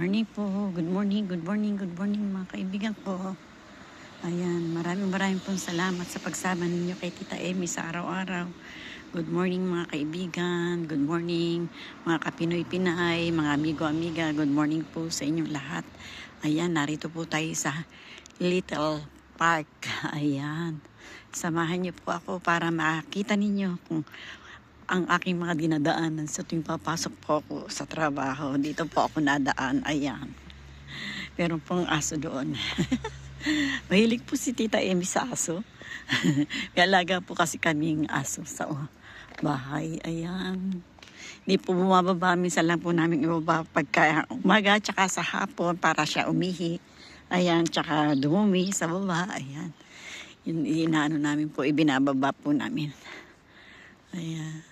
morning po. Good morning, good morning, good morning mga kaibigan ko. Ayan, maraming maraming pong salamat sa pagsama ninyo kay Tita Emmy sa araw-araw. Good morning mga kaibigan, good morning mga kapinoy Pinay, mga amigo-amiga, good morning po sa inyong lahat. Ayan, narito po tayo sa Little Park. Ayan, samahan niyo po ako para makita ninyo kung ang aking mga dinadaanan sa tuwing papasok po ako sa trabaho. Dito po ako nadaan. Ayan. Meron pong aso doon. Mahilig po si Tita Emmy sa aso. May alaga po kasi kaming aso sa bahay. Ayan. Hindi po bumababa. Minsan lang po namin ibaba pagka umaga tsaka sa hapon para siya umihi. Ayan. Tsaka dumumi sa baba. Ayan. Yun, inaano namin po. Ibinababa po namin. Ayan.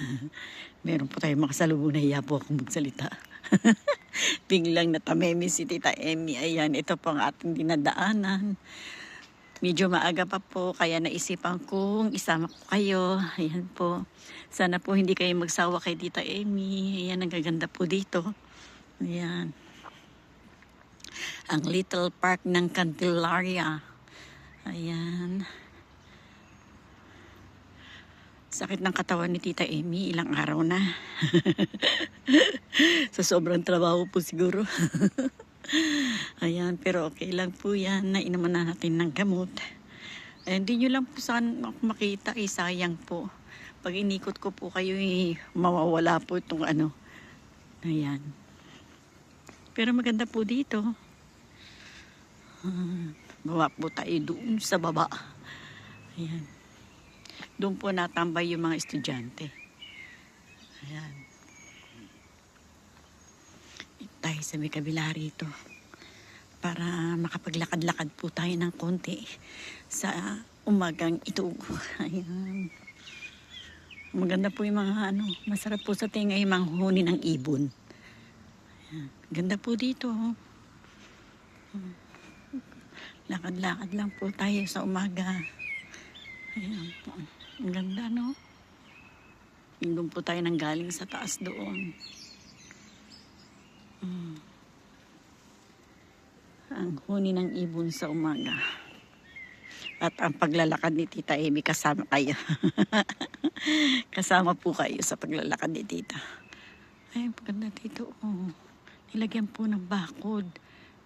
Meron po tayong makasalubong na hiya po akong magsalita. Biglang natamemi si Tita Emmy. Ayan, ito po ang ating dinadaanan. Medyo maaga pa po, kaya naisipan kong isama ko kayo. Ayan po. Sana po hindi kayo magsawa kay Tita Emmy. Ayan, ang gaganda po dito. Ayan. Ang Little Park ng Candelaria. Ayan. Sakit ng katawan ni Tita Amy, ilang araw na. Sa sobrang trabaho po siguro. Ayan, pero okay lang po yan. Nainuman na natin ng gamot. Eh, Hindi nyo lang po saan makita, eh, sayang po. Pag inikot ko po kayo, eh, mawawala po itong ano. Ayan. Pero maganda po dito. Ah, Bawa po tayo doon sa baba. Ayan. Doon po natambay yung mga estudyante. Ayan. Tayo sa may kabila rito. Para makapaglakad-lakad po tayo ng konti sa umagang ito. Ayan. Maganda po yung mga ano, masarap po sa tinga yung mga huni ng ibon. Ayan. Ganda po dito. oh. Lakad-lakad lang po tayo sa umaga. Ayan. Ang ganda, no? Yung Doon po tayo nang galing sa taas doon. Mm. Ang huni ng ibon sa umaga. At ang paglalakad ni Tita Amy, kasama kayo. kasama po kayo sa paglalakad ni Tita. Ay, maganda dito. Oh. Nilagyan po ng bakod.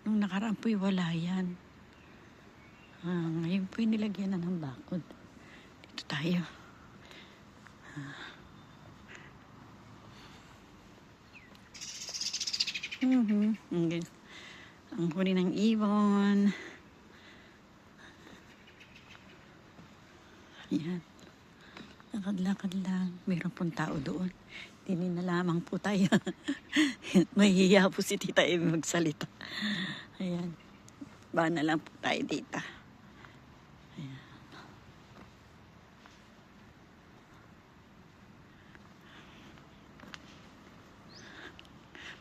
Nung nakaraan po'y wala yan. Ah, ngayon po'y nilagyan na ng bakod. Tayo. Mhm. Ang, ang huli ng ibon. Ayan. Lakad-lakad lang. Mayroon pong tao doon. Hindi na lamang po tayo. Mahihiya po si Tita Amy magsalita. Ayan. Ba na lang po tayo dito.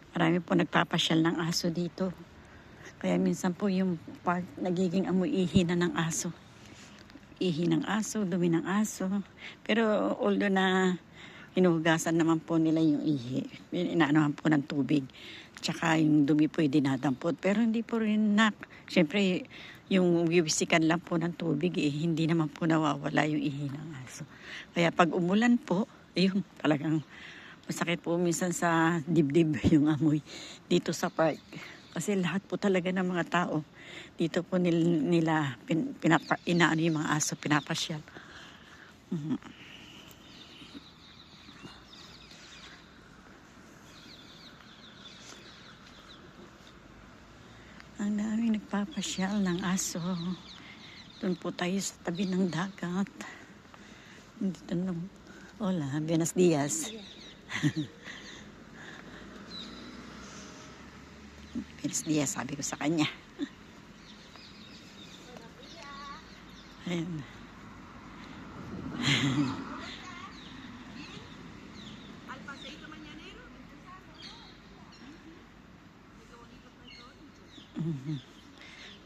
Marami po nagpapasyal ng aso dito. Kaya minsan po yung park nagiging amoy ihi na ng aso. Ihi ng aso, dumi ng aso. Pero although na hinuhugasan naman po nila yung ihi, inaanohan po ng tubig. Tsaka yung dumi po dinadampot. Pero hindi po rin na, syempre yung wiwisikan lang po ng tubig, eh, hindi naman po nawawala yung ihi ng aso. Kaya pag umulan po, ayun, talagang Masakit po minsan sa dibdib yung amoy dito sa park. Kasi lahat po talaga ng mga tao dito po nil, nila pin, pinapa, inaano yung mga aso, pinapasyal. Mhm. Ang daming nagpapasyal ng aso. Doon po tayo sa tabi ng dagat. Dito nung... Hola, buenos dias. Buenos dias, sabi ko sa kanya. Ayan.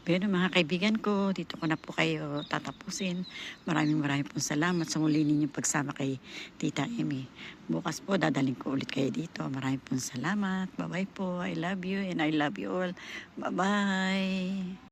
Pero mga kaibigan ko, dito ko na po kayo tatapusin. Maraming maraming pong salamat sa muli ninyong pagsama kay Tita Amy. Bukas po, dadaling ko ulit kayo dito. Maraming pong salamat. Bye-bye po. I love you and I love you all. Bye-bye.